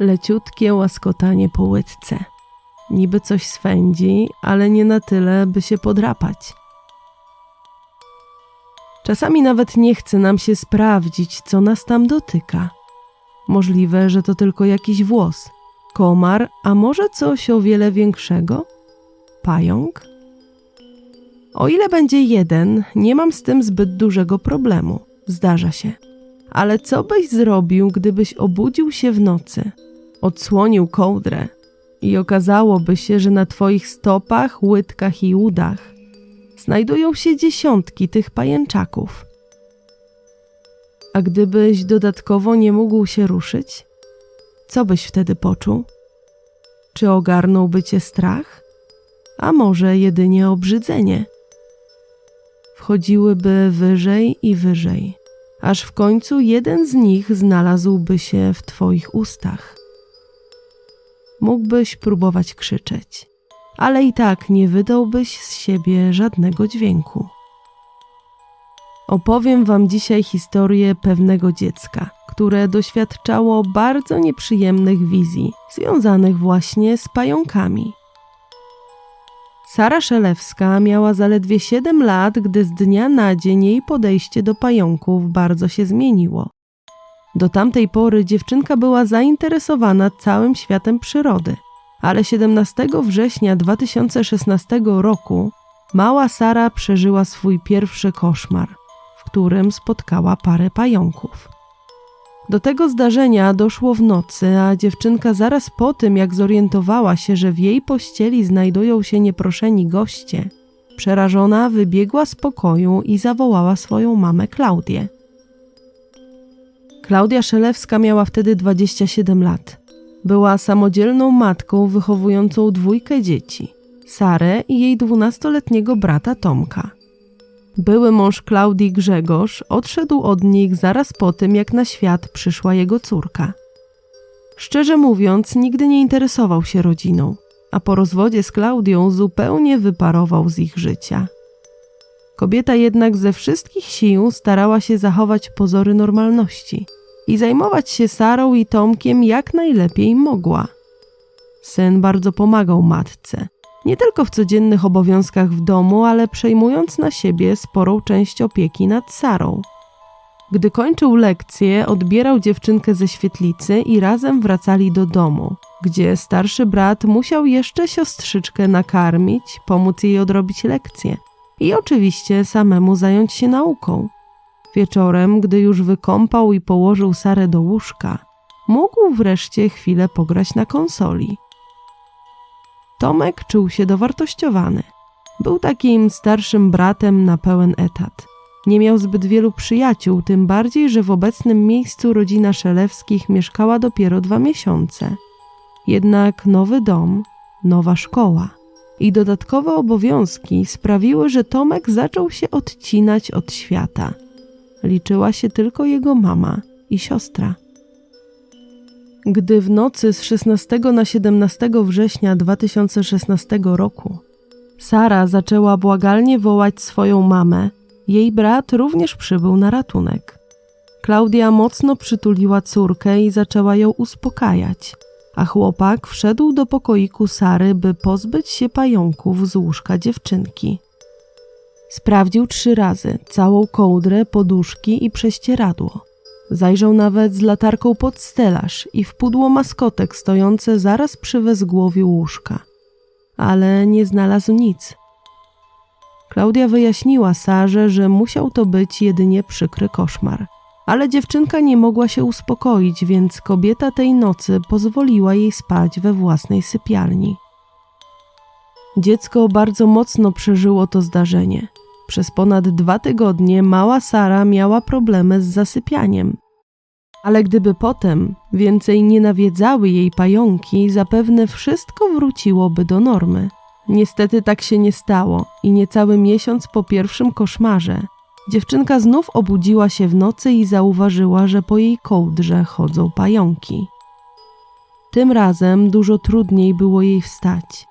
Leciutkie łaskotanie po łydce. Niby coś swędzi, ale nie na tyle, by się podrapać. Czasami nawet nie chce nam się sprawdzić, co nas tam dotyka. Możliwe, że to tylko jakiś włos, komar, a może coś o wiele większego? Pająk? O ile będzie jeden, nie mam z tym zbyt dużego problemu. Zdarza się. Ale co byś zrobił, gdybyś obudził się w nocy, odsłonił kołdrę i okazałoby się, że na twoich stopach, łydkach i udach znajdują się dziesiątki tych pajęczaków? A gdybyś dodatkowo nie mógł się ruszyć, co byś wtedy poczuł? Czy ogarnąłby cię strach? A może jedynie obrzydzenie? Wchodziłyby wyżej i wyżej, aż w końcu jeden z nich znalazłby się w twoich ustach. Mógłbyś próbować krzyczeć, ale i tak nie wydałbyś z siebie żadnego dźwięku. Opowiem Wam dzisiaj historię pewnego dziecka, które doświadczało bardzo nieprzyjemnych wizji związanych właśnie z pająkami. Sara Szelewska miała zaledwie 7 lat, gdy z dnia na dzień jej podejście do pająków bardzo się zmieniło. Do tamtej pory dziewczynka była zainteresowana całym światem przyrody, ale 17 września 2016 roku mała Sara przeżyła swój pierwszy koszmar, w którym spotkała parę pająków. Do tego zdarzenia doszło w nocy, a dziewczynka zaraz po tym, jak zorientowała się, że w jej pościeli znajdują się nieproszeni goście, przerażona wybiegła z pokoju i zawołała swoją mamę Klaudię. Klaudia Szelewska miała wtedy 27 lat. Była samodzielną matką wychowującą dwójkę dzieci: Sarę i jej dwunastoletniego brata Tomka. Były mąż Klaudii Grzegorz odszedł od nich zaraz po tym, jak na świat przyszła jego córka. Szczerze mówiąc, nigdy nie interesował się rodziną, a po rozwodzie z Klaudią zupełnie wyparował z ich życia. Kobieta jednak ze wszystkich sił starała się zachować pozory normalności i zajmować się Sarą i Tomkiem jak najlepiej mogła. Syn bardzo pomagał matce, nie tylko w codziennych obowiązkach w domu, ale przejmując na siebie sporą część opieki nad Sarą. Gdy kończył lekcję, odbierał dziewczynkę ze świetlicy i razem wracali do domu, gdzie starszy brat musiał jeszcze siostrzyczkę nakarmić, pomóc jej odrobić lekcję i oczywiście samemu zająć się nauką. Wieczorem, gdy już wykąpał i położył Sarę do łóżka, mógł wreszcie chwilę pograć na konsoli. Tomek czuł się dowartościowany. Był takim starszym bratem na pełen etat. Nie miał zbyt wielu przyjaciół, tym bardziej, że w obecnym miejscu rodzina Szelewskich mieszkała dopiero dwa miesiące. Jednak nowy dom, nowa szkoła i dodatkowe obowiązki sprawiły, że Tomek zaczął się odcinać od świata. Liczyła się tylko jego mama i siostra. Gdy w nocy z 16 na 17 września 2016 roku Sara zaczęła błagalnie wołać swoją mamę, jej brat również przybył na ratunek. Klaudia mocno przytuliła córkę i zaczęła ją uspokajać, a chłopak wszedł do pokoiku Sary, by pozbyć się pająków z łóżka dziewczynki. Sprawdził trzy razy całą kołdrę, poduszki i prześcieradło. Zajrzał nawet z latarką pod stelaż i w pudło maskotek stojące zaraz przy wezgłowiu łóżka. Ale nie znalazł nic. Klaudia wyjaśniła Sarze, że musiał to być jedynie przykry koszmar. Ale dziewczynka nie mogła się uspokoić, więc kobieta tej nocy pozwoliła jej spać we własnej sypialni. Dziecko bardzo mocno przeżyło to zdarzenie. Przez ponad dwa tygodnie mała Sara miała problemy z zasypianiem. Ale gdyby potem więcej nie nawiedzały jej pająki, zapewne wszystko wróciłoby do normy. Niestety tak się nie stało i niecały miesiąc po pierwszym koszmarze dziewczynka znów obudziła się w nocy i zauważyła, że po jej kołdrze chodzą pająki. Tym razem dużo trudniej było jej wstać.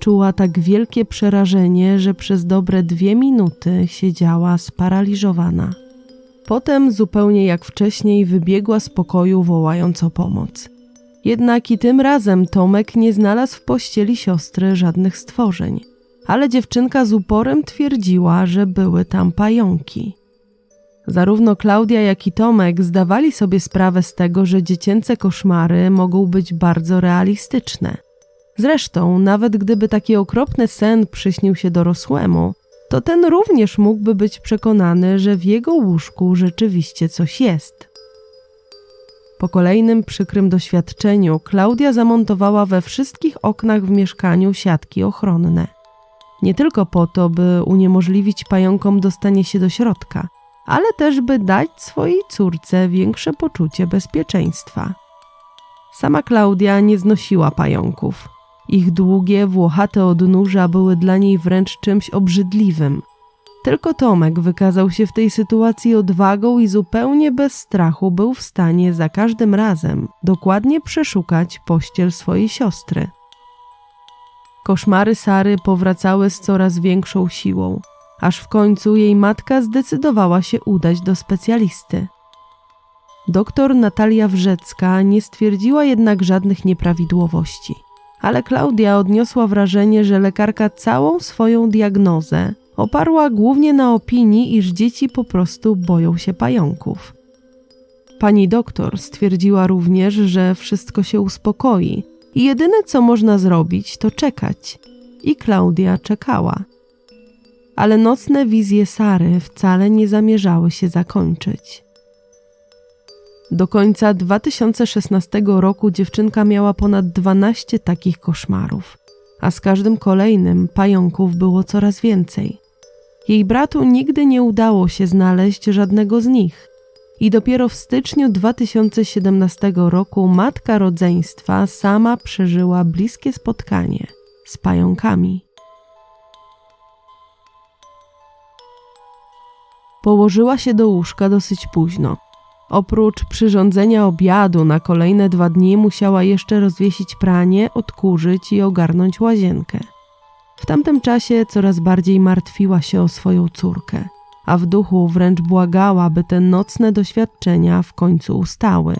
Czuła tak wielkie przerażenie, że przez dobre dwie minuty siedziała sparaliżowana. Potem, zupełnie jak wcześniej, wybiegła z pokoju, wołając o pomoc. Jednak i tym razem Tomek nie znalazł w pościeli siostry żadnych stworzeń, ale dziewczynka z uporem twierdziła, że były tam pająki. Zarówno Klaudia, jak i Tomek zdawali sobie sprawę z tego, że dziecięce koszmary mogą być bardzo realistyczne. Zresztą, nawet gdyby taki okropny sen przyśnił się dorosłemu, to ten również mógłby być przekonany, że w jego łóżku rzeczywiście coś jest. Po kolejnym przykrym doświadczeniu Klaudia zamontowała we wszystkich oknach w mieszkaniu siatki ochronne. Nie tylko po to, by uniemożliwić pająkom dostanie się do środka, ale też by dać swojej córce większe poczucie bezpieczeństwa. Sama Klaudia nie znosiła pająków. Ich długie, włochate odnóża były dla niej wręcz czymś obrzydliwym. Tylko Tomek wykazał się w tej sytuacji odwagą i zupełnie bez strachu był w stanie za każdym razem dokładnie przeszukać pościel swojej siostry. Koszmary Sary powracały z coraz większą siłą, aż w końcu jej matka zdecydowała się udać do specjalisty. Doktor Natalia Wrzecka nie stwierdziła jednak żadnych nieprawidłowości ale Klaudia odniosła wrażenie, że lekarka całą swoją diagnozę oparła głównie na opinii, iż dzieci po prostu boją się pająków. Pani doktor stwierdziła również, że wszystko się uspokoi i jedyne co można zrobić to czekać. I Klaudia czekała. Ale nocne wizje Sary wcale nie zamierzały się zakończyć. Do końca 2016 roku dziewczynka miała ponad 12 takich koszmarów, a z każdym kolejnym pająków było coraz więcej. Jej bratu nigdy nie udało się znaleźć żadnego z nich. I dopiero w styczniu 2017 roku matka rodzeństwa sama przeżyła bliskie spotkanie z pająkami. Położyła się do łóżka dosyć późno Oprócz przyrządzenia obiadu na kolejne dwa dni musiała jeszcze rozwiesić pranie, odkurzyć i ogarnąć łazienkę. W tamtym czasie coraz bardziej martwiła się o swoją córkę, a w duchu wręcz błagała, by te nocne doświadczenia w końcu ustały.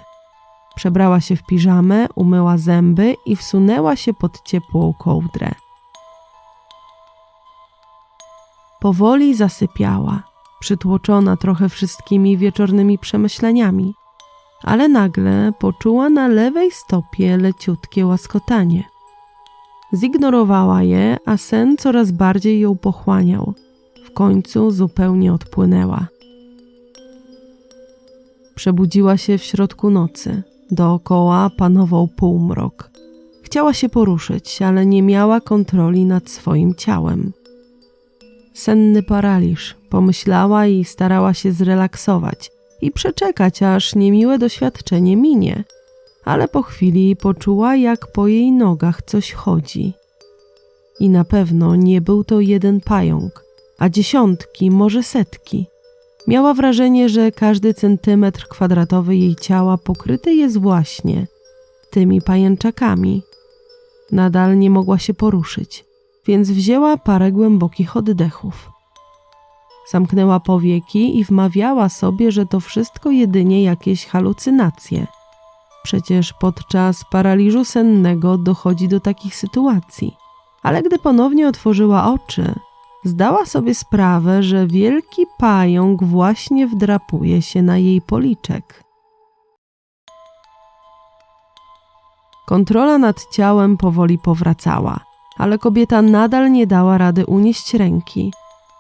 Przebrała się w piżamę, umyła zęby i wsunęła się pod ciepłą kołdrę. Powoli zasypiała przytłoczona trochę wszystkimi wieczornymi przemyśleniami, ale nagle poczuła na lewej stopie leciutkie łaskotanie. Zignorowała je, a sen coraz bardziej ją pochłaniał. W końcu zupełnie odpłynęła. Przebudziła się w środku nocy. Dookoła panował półmrok. Chciała się poruszyć, ale nie miała kontroli nad swoim ciałem. Senny paraliż, pomyślała i starała się zrelaksować i przeczekać, aż niemiłe doświadczenie minie. Ale po chwili poczuła, jak po jej nogach coś chodzi. I na pewno nie był to jeden pająk, a dziesiątki, może setki. Miała wrażenie, że każdy centymetr kwadratowy jej ciała pokryty jest właśnie tymi pajęczakami. Nadal nie mogła się poruszyć więc wzięła parę głębokich oddechów. Zamknęła powieki i wmawiała sobie, że to wszystko jedynie jakieś halucynacje. Przecież podczas paraliżu sennego dochodzi do takich sytuacji. Ale gdy ponownie otworzyła oczy, zdała sobie sprawę, że wielki pająk właśnie wdrapuje się na jej policzek. Kontrola nad ciałem powoli powracała ale kobieta nadal nie dała rady unieść ręki.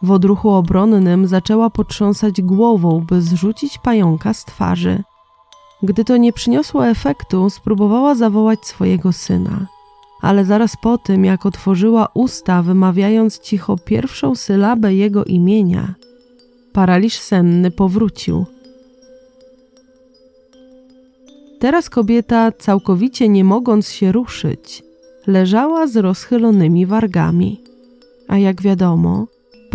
W odruchu obronnym zaczęła potrząsać głową, by zrzucić pająka z twarzy. Gdy to nie przyniosło efektu, spróbowała zawołać swojego syna. Ale zaraz po tym, jak otworzyła usta, wymawiając cicho pierwszą sylabę jego imienia, paraliż senny powrócił. Teraz kobieta, całkowicie nie mogąc się ruszyć, leżała z rozchylonymi wargami. A jak wiadomo,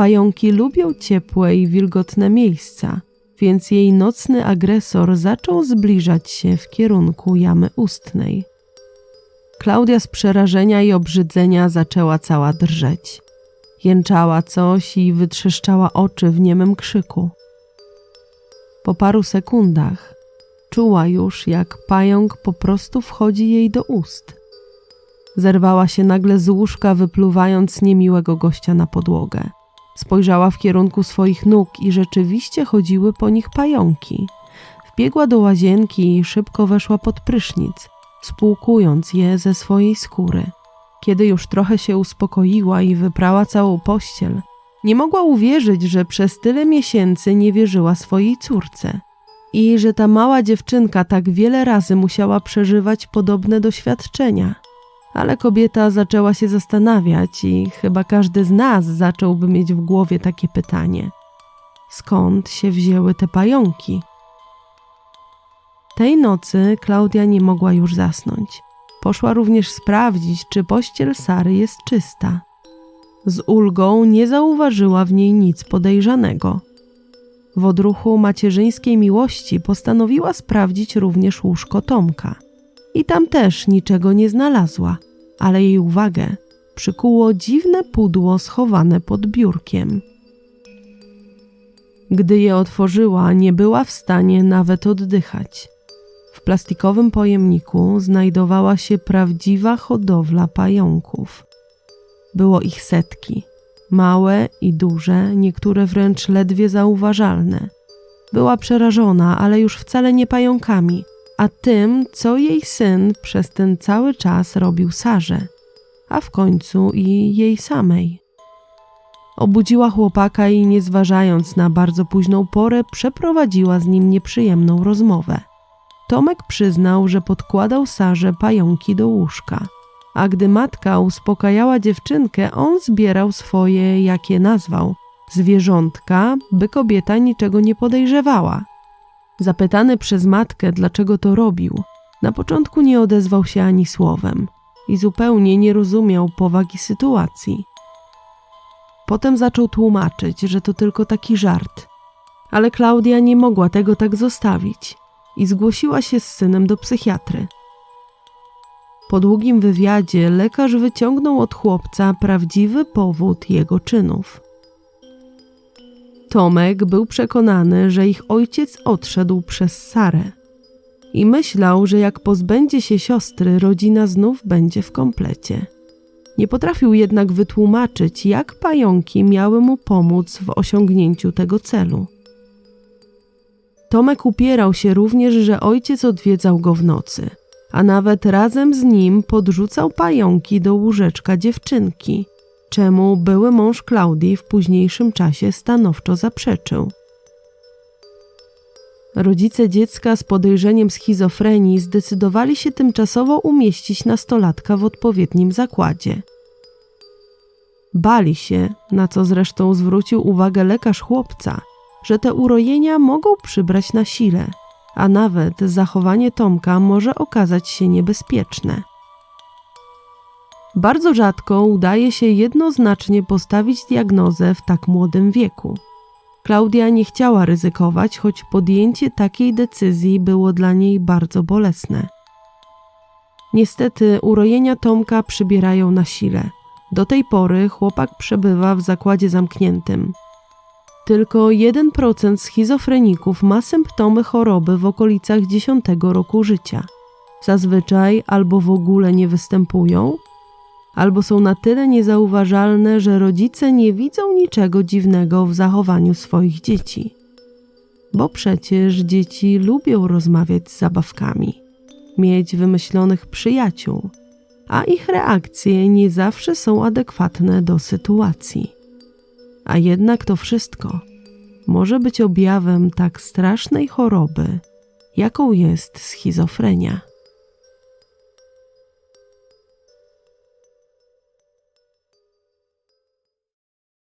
pająki lubią ciepłe i wilgotne miejsca, więc jej nocny agresor zaczął zbliżać się w kierunku jamy ustnej. Klaudia z przerażenia i obrzydzenia zaczęła cała drżeć. Jęczała coś i wytrzeszczała oczy w niemym krzyku. Po paru sekundach Czuła już, jak pająk po prostu wchodzi jej do ust. Zerwała się nagle z łóżka, wypluwając niemiłego gościa na podłogę. Spojrzała w kierunku swoich nóg i rzeczywiście chodziły po nich pająki. Wbiegła do łazienki i szybko weszła pod prysznic, spłukując je ze swojej skóry. Kiedy już trochę się uspokoiła i wyprała całą pościel, nie mogła uwierzyć, że przez tyle miesięcy nie wierzyła swojej córce i że ta mała dziewczynka tak wiele razy musiała przeżywać podobne doświadczenia. Ale kobieta zaczęła się zastanawiać i chyba każdy z nas zacząłby mieć w głowie takie pytanie: skąd się wzięły te pająki? Tej nocy Klaudia nie mogła już zasnąć. Poszła również sprawdzić, czy pościel Sary jest czysta. Z ulgą nie zauważyła w niej nic podejrzanego. W odruchu macierzyńskiej miłości postanowiła sprawdzić również łóżko Tomka. I tam też niczego nie znalazła, ale jej uwagę przykuło dziwne pudło schowane pod biurkiem. Gdy je otworzyła, nie była w stanie nawet oddychać. W plastikowym pojemniku znajdowała się prawdziwa hodowla pająków. Było ich setki, małe i duże, niektóre wręcz ledwie zauważalne. Była przerażona, ale już wcale nie pająkami, a tym, co jej syn przez ten cały czas robił Sarze, a w końcu i jej samej. Obudziła chłopaka i nie zważając na bardzo późną porę, przeprowadziła z nim nieprzyjemną rozmowę. Tomek przyznał, że podkładał Sarze pająki do łóżka, a gdy matka uspokajała dziewczynkę, on zbierał swoje, jak je nazwał, zwierzątka, by kobieta niczego nie podejrzewała. Zapytany przez matkę, dlaczego to robił, na początku nie odezwał się ani słowem i zupełnie nie rozumiał powagi sytuacji. Potem zaczął tłumaczyć, że to tylko taki żart, ale Klaudia nie mogła tego tak zostawić i zgłosiła się z synem do psychiatry. Po długim wywiadzie lekarz wyciągnął od chłopca prawdziwy powód jego czynów. Tomek był przekonany, że ich ojciec odszedł przez Sarę i myślał, że jak pozbędzie się siostry, rodzina znów będzie w komplecie. Nie potrafił jednak wytłumaczyć, jak pająki miały mu pomóc w osiągnięciu tego celu. Tomek upierał się również, że ojciec odwiedzał go w nocy, a nawet razem z nim podrzucał pająki do łóżeczka dziewczynki, czemu były mąż Klaudii w późniejszym czasie stanowczo zaprzeczył. Rodzice dziecka z podejrzeniem schizofrenii zdecydowali się tymczasowo umieścić nastolatka w odpowiednim zakładzie. Bali się, na co zresztą zwrócił uwagę lekarz chłopca, że te urojenia mogą przybrać na sile, a nawet zachowanie Tomka może okazać się niebezpieczne. Bardzo rzadko udaje się jednoznacznie postawić diagnozę w tak młodym wieku. Klaudia nie chciała ryzykować, choć podjęcie takiej decyzji było dla niej bardzo bolesne. Niestety urojenia Tomka przybierają na sile. Do tej pory chłopak przebywa w zakładzie zamkniętym. Tylko 1% schizofreników ma symptomy choroby w okolicach 10 roku życia. Zazwyczaj albo w ogóle nie występują, albo są na tyle niezauważalne, że rodzice nie widzą niczego dziwnego w zachowaniu swoich dzieci. Bo przecież dzieci lubią rozmawiać z zabawkami, mieć wymyślonych przyjaciół, a ich reakcje nie zawsze są adekwatne do sytuacji. A jednak to wszystko może być objawem tak strasznej choroby, jaką jest schizofrenia.